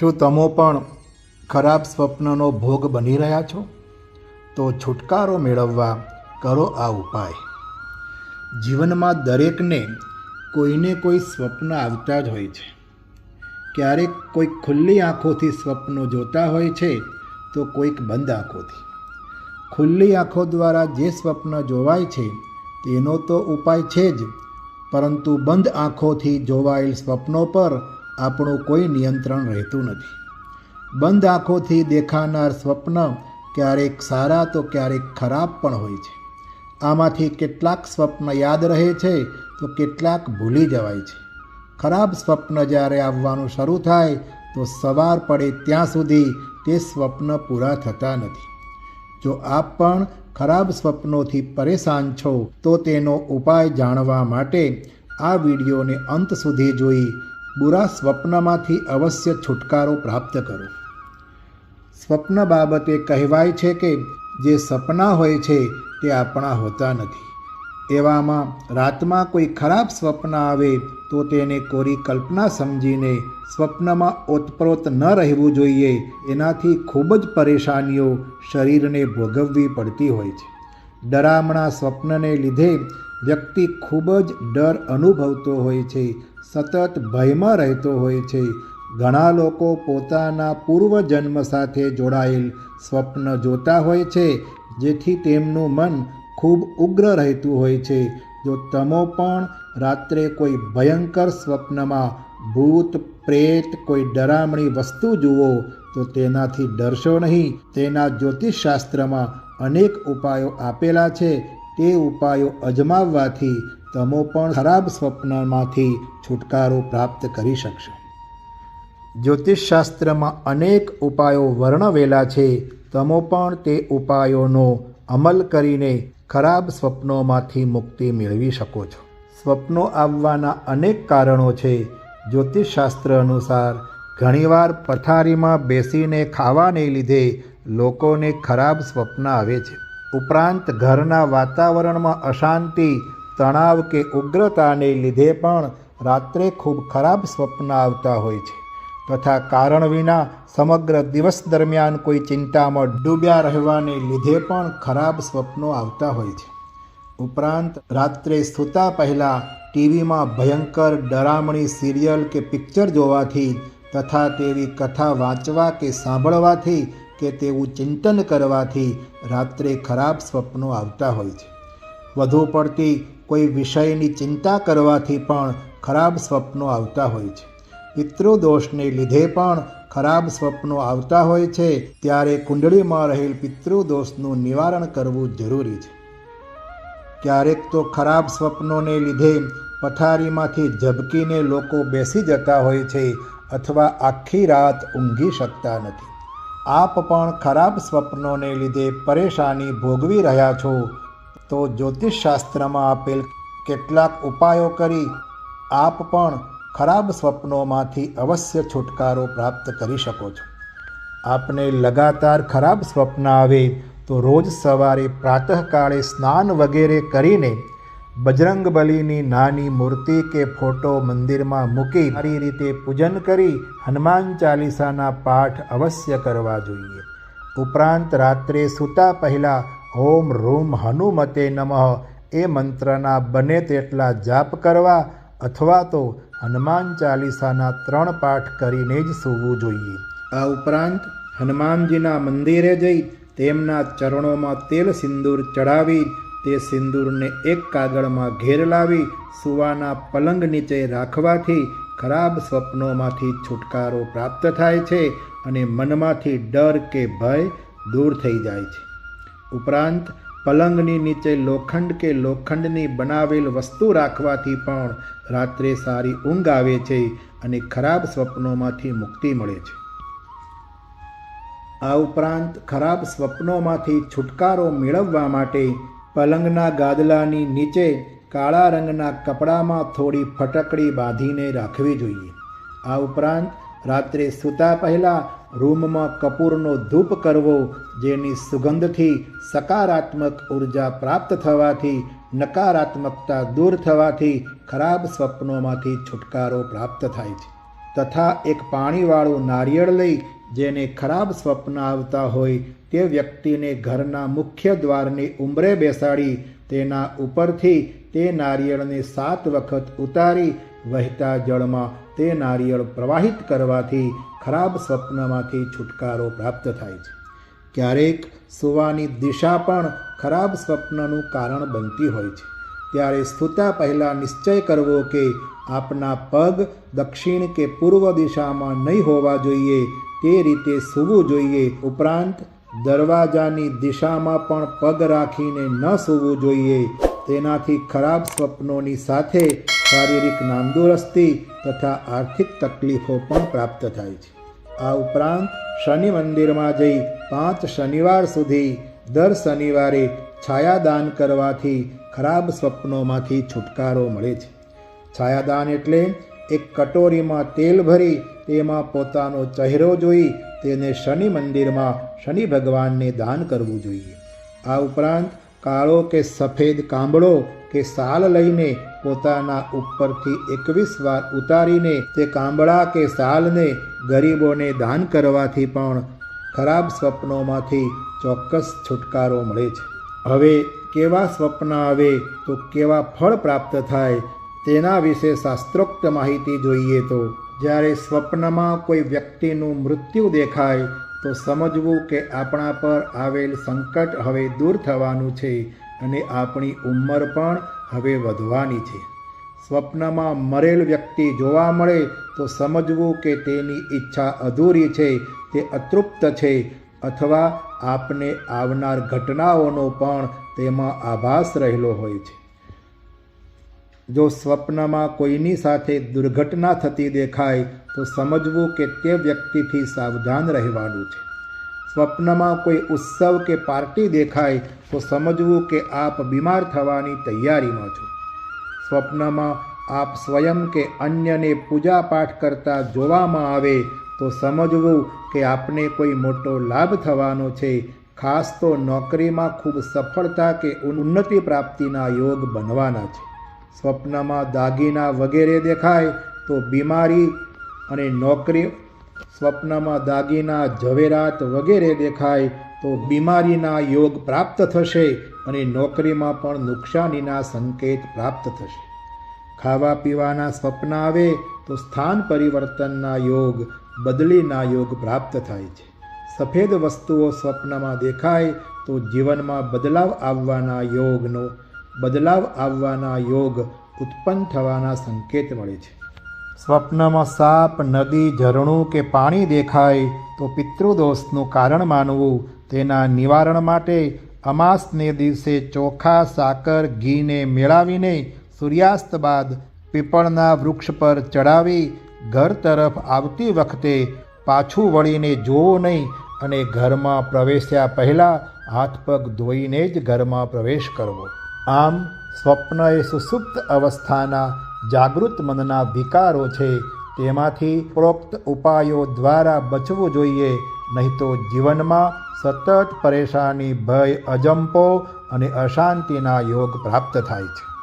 શું તમે પણ ખરાબ સ્વપ્નનો ભોગ બની રહ્યા છો? તો છુટકારો મેળવવા કરો આ ઉપાય. જીવનમાં દરેકને કોઈને કોઈ સ્વપ્ન આવતા જ હોય છે. ક્યારેક કોઈક ખુલ્લી આંખોથી સ્વપ્નો જોતા હોય છે, તો કોઈક બંધ આંખોથી. ખુલ્લી આંખો દ્વારા જે સ્વપ્ન જોવાય છે, તેનો તો ઉપાય છે જ, પરંતુ બંધ આંખોથી જોવાયેલ સ્વપ્નો પર આપણું કોઈ નિયંત્રણ રહેતું નથી. બંધ આંખોથી દેખાનાર સ્વપ્ન ક્યારેક સારા તો ક્યારેક ખરાબ પણ હોય છે. આમાંથી કેટલાક સ્વપ્ન યાદ રહે છે તો કેટલાક ભૂલી જવાય છે. ખરાબ સ્વપ્ન જ્યારે આવવાનું શરૂ થાય તો સવાર પડે ત્યાં સુધી તે સ્વપ્ન પૂરા થતા નથી. જો આપ પણ ખરાબ સ્વપ્નોથી પરેશાન છો તો તેનો ઉપાય જાણવા માટે આ વિડીયોને અંત સુધી જોઈ બુરા સ્વપ્નમાંથી અવશ્ય છુટકારો પ્રાપ્ત કરો. સ્વપ્ન બાબતે કહેવાય છે કે જે સપના હોય છે તે આપણા હોતા નથી. એવામાં રાતમાં કોઈ ખરાબ સ્વપ્ન આવે તો તેને કોરી કલ્પના સમજીને સ્વપ્નમાં ઓતપ્રોત ન રહેવું જોઈએ, એનાથી ખૂબ જ પરેશાનીઓ શરીરને ભોગવવી પડતી હોય છે. ડરામણા સ્વપ્નને લીધે વ્યક્તિ ખૂબ જ ડર અનુભવતો હોય છે, સતત ભયમાં રહેતો હોય છે. ઘણા લોકો પોતાના પૂર્વજન્મ સાથે જોડાયેલ સ્વપ્ન જોતા હોય છે, જેથી તેમનું મન ખૂબ ઉગ્ર રહેતું હોય છે. જો તમે પણ રાત્રે કોઈ ભયંકર સ્વપ્નમાં ભૂત, પ્રેત, કોઈ ડરામણી વસ્તુ જુઓ, તો તેનાથી ડરશો નહીં. તેના જ્યોતિષશાસ્ત્રમાં અનેક ઉપાયો આપેલા છે તે ઉપાયો અજમાવવાથી તમે પણ ખરાબ સ્વપ્નમાંથી છુટકારો પ્રાપ્ત કરી શકશો. જ્યોતિષશાસ્ત્રમાં અનેક ઉપાયો વર્ણવેલા છે. તમે પણ તે ઉપાયોનો અમલ કરીને ખરાબ સ્વપ્નોમાંથી મુક્તિ મેળવી શકો છો. સ્વપ્નો આવવાના અનેક કારણો છે. જ્યોતિષશાસ્ત્ર અનુસાર ઘણીવાર પથારીમાં બેસીને ખાવાને લીધે લોકોને ખરાબ સ્વપ્ન આવે છે. ઉપરાંત ઘરના વાતાવરણમાં અશાંતિ, તણાવ કે ઉગ્રતાને લીધે પણ રાત્રે ખૂબ ખરાબ સ્વપ્ન આવતા હોય છે. તથા કારણ વિના સમગ્ર દિવસ દરમિયાન કોઈ ચિંતામાં ડૂબ્યા રહેવાને લીધે પણ ખરાબ સ્વપ્નો આવતા હોય છે. ઉપરાંત રાત્રે સૂતા પહેલાં ટીવીમાં ભયંકર ડરામણી સિરિયલ કે પિક્ચર જોવાથી તથા તેવી કથા વાંચવા કે સાંભળવાથી કે તેવું ચિંતન કરવાથી રાત્રે ખરાબ સ્વપ્નો આવતા હોય છે. વધુ પડતી કોઈ વિષયની ચિંતા કરવાથી પણ ખરાબ સ્વપ્નો આવતા હોય છે. પિતૃદોષને લીધે પણ ખરાબ સ્વપ્નો આવતા હોય છે, ત્યારે કુંડળીમાં રહેલ પિતૃદોષનું નિવારણ કરવું જરૂરી છે. ક્યારેક તો ખરાબ સ્વપ્નોને લીધે પથારીમાંથી ઝબકીને લોકો બેસી જતા હોય છે, અથવા આખી રાત ઊંઘી શકતા નથી. આપ પણ ખરાબ સ્વપ્નોને લીધે પરેશાની ભોગવી રહ્યા છો. તો જ્યોતિષશાસ્ત્રમાં આપેલ કેટલાક ઉપાયો કરી આપ પણ ખરાબ સ્વપ્નોમાંથી અવશ્ય છુટકારો પ્રાપ્ત કરી શકો છો. આપને લગાતાર ખરાબ સ્વપ્ન આવે તો રોજ સવારે પ્રાતઃકાળે સ્નાન વગેરે કરીને બજરંગબલીની નાની મૂર્તિ કે ફોટો મંદિરમાં મૂકી સારી રીતે પૂજન કરી હનુમાન ચાલીસાના પાઠ અવશ્ય કરવા જોઈએ. ઉપરાંત રાત્રે સૂતા પહેલાં ઓમ રૂમ હનુમતે નમઃ એ મંત્રના બને તેટલા જાપ કરવા અથવા તો હનુમાન ચાલીસાના ત્રણ પાઠ કરીને જ સૂવું જોઈએ. આ ઉપરાંત હનુમાનજીના મંદિરે જઈ તેમના ચરણોમાં તેલ સિંદૂર ચડાવી તે સિંદૂરને એક કાગળમાં ઘેર લાવી સુવાના પલંગ નીચે રાખવાથી ખરાબ સ્વપ્નોમાંથી છુટકારો પ્રાપ્ત થાય છે અને મનમાંથી ડર કે ભય દૂર થઈ જાય છે. ઉપરાંત, પલંગની નીચે લોખંડ કે લોખંડની બનાવેલ વસ્તુ રાખવાથી પણ રાત્રે સારી ઊંઘ આવે છે અને ખરાબ સ્વપ્નોમાંથી મુક્તિ મળે છે. આ ઉપરાંત, ખરાબ સ્વપ્નોમાંથી છુટકારો મેળવવા માટે પલંગના ગાદલાની નીચે કાળા રંગના કપડામાં થોડી ફટકડી બાંધીને રાખવી જોઈએ. આ ઉપરાંત રાત્રે સૂતા પહેલાં રૂમમાં કપૂરનો ધૂપ કરવો, જેની સુગંધથી સકારાત્મક ઊર્જા પ્રાપ્ત થવાથી, નકારાત્મકતા દૂર થવાથી ખરાબ સ્વપ્નોમાંથી છુટકારો પ્રાપ્ત થાય છે. તથા એક પાણીવાળું નારિયેળ લઈ જેને ખરાબ સ્વપ્ન આવતા હોય તે વ્યક્તિને ઘરના મુખ્ય દ્વારની ઉંબરે બેસાડી તેના ઉપરથી તે નારિયેળને સાત વખત ઉતારી વહેતા જળમાં તે નારિયેળ પ્રવાહિત કરવાથી ખરાબ સ્વપ્નમાંથી છુટકારો પ્રાપ્ત થાય છે. ક્યારેક સુવાની દિશા પણ ખરાબ સ્વપ્નનું કારણ બનતી હોય છે. ત્યારે સૂતા પહેલાં નિશ્ચય કરવો કે આપના પગ દક્ષિણ કે પૂર્વ દિશામાં નહીં હોવા જોઈએ તે રીતે સૂવું જોઈએ. ઉપરાંત, દરવાજાની દિશામાં પણ પગ રાખીને ન સૂવું જોઈએ. તેનાથી ખરાબ સ્વપ્નોની સાથે શારીરિક નામદુરસ્તી તથા આર્થિક તકલીફો પણ પ્રાપ્ત થાય છે. આ ઉપરાંત, શનિ મંદિરમાં જઈ પાંચ શનિવાર સુધી દર શનિવારે છાયાદાન કરવાથી ખરાબ સ્વપ્નોમાંથી છુટકારો મળે છે. છાયાદાન એટલે એક કટોરીમાં તેલ ભરી તેમાં પોતાનો ચહેરો જોઈ તેને શનિ મંદિરમાં શનિ ભગવાનને દાન કરવું જોઈએ. આ ઉપરાંત કાળો કે સફેદ કાંબળો કે સાલ લઈને પોતાના ઉપરથી એકવીસ વાર ઉતારીને તે કાંબળા કે સાલને ગરીબોને દાન કરવાથી પણ ખરાબ સ્વપ્નોમાંથી ચોક્કસ છુટકારો મળે છે. હવે કેવા સ્વપ્ન આવે તો કેવા ફળ પ્રાપ્ત થાય તેના વિશે શાસ્ત્રોક્ત માહિતી જોઈએ તો જ્યારે સ્વપ્નમાં કોઈ વ્યક્તિનું મૃત્યુ દેખાય, તો સમજવું કે આપણા પર આવેલ સંકટ હવે દૂર થવાનું છે અને આપણી ઉંમર પણ હવે વધવાની છે. સ્વપ્નમાં મરેલ વ્યક્તિ જોવા મળે, તો સમજવું કે તેની ઈચ્છા અધૂરી છે, તે અતૃપ્ત છે, અથવા આપને આવનાર ઘટનાઓનો પણ તેમાં આભાસ રહેલો હોય છે. જો સ્વપ્નમાં કોઈની સાથે દુર્ઘટના થતી દેખાય, તો સમજવું કે તે વ્યક્તિથી સાવધાન રહેવાનું છે. સ્વપ્નમાં કોઈ ઉત્સવ કે પાર્ટી દેખાય, તો સમજવું કે આપ બીમાર થવાની તૈયારીમાં છો. સ્વપ્નમાં આપ સ્વયં કે અન્યને પૂજા પાઠ કરતા જોવામાં આવે, તો સમજવું કે આપને કોઈ મોટો લાભ થવાનો છે. ખાસ તો નોકરીમાં ખૂબ સફળતા કે ઉન્નતિ પ્રાપ્તિના યોગ બનવાના છે. સ્વપ્નમાં દાગીના વગેરે દેખાય તો બીમારી અને નોકરી, સ્વપ્નમાં દાગીના, ઝવેરાત વગેરે દેખાય તો બીમારીના યોગ પ્રાપ્ત થશે અને નોકરીમાં પણ નુકસાનીના સંકેત પ્રાપ્ત થશે. ખાવા પીવાના સ્વપ્ન આવે તો સ્થાન પરિવર્તનના યોગ, બદલીના યોગ પ્રાપ્ત થાય છે. સફેદ વસ્તુઓ સ્વપ્નમાં દેખાય તો જીવનમાં બદલાવ આવવાના યોગનો બદલાવ આવવાના યોગ ઉત્પન્ન થવાના સંકેત મળે છે. સ્વપ્નમાં સાપ, નદી, ઝરણું કે પાણી દેખાય તો પિતૃદોષનું કારણ માનવું તેના નિવારણ માટે અમાસને દિવસે ચોખા, સાકર, ઘીને મેળાવીને સૂર્યાસ્ત બાદ પીપળના વૃક્ષ પર ચડાવી ઘર તરફ આવતી વખતે પાછું વળીને જોવો નહીં અને ઘરમાં પ્રવેશ્યા પહેલાં હાથ પગ ધોઈને જ ઘરમાં પ્રવેશ કરવો. આમ સ્વપ્ન એ સુસુપ્ત અવસ્થાના જાગૃત મનના વિકારો છે. તેમાંથી પ્રોક્ત ઉપાયો દ્વારા બચવું જોઈએ, નહીં તો જીવનમાં સતત પરેશાની, ભય, અજંપો અને અશાંતિના યોગ પ્રાપ્ત થાય છે.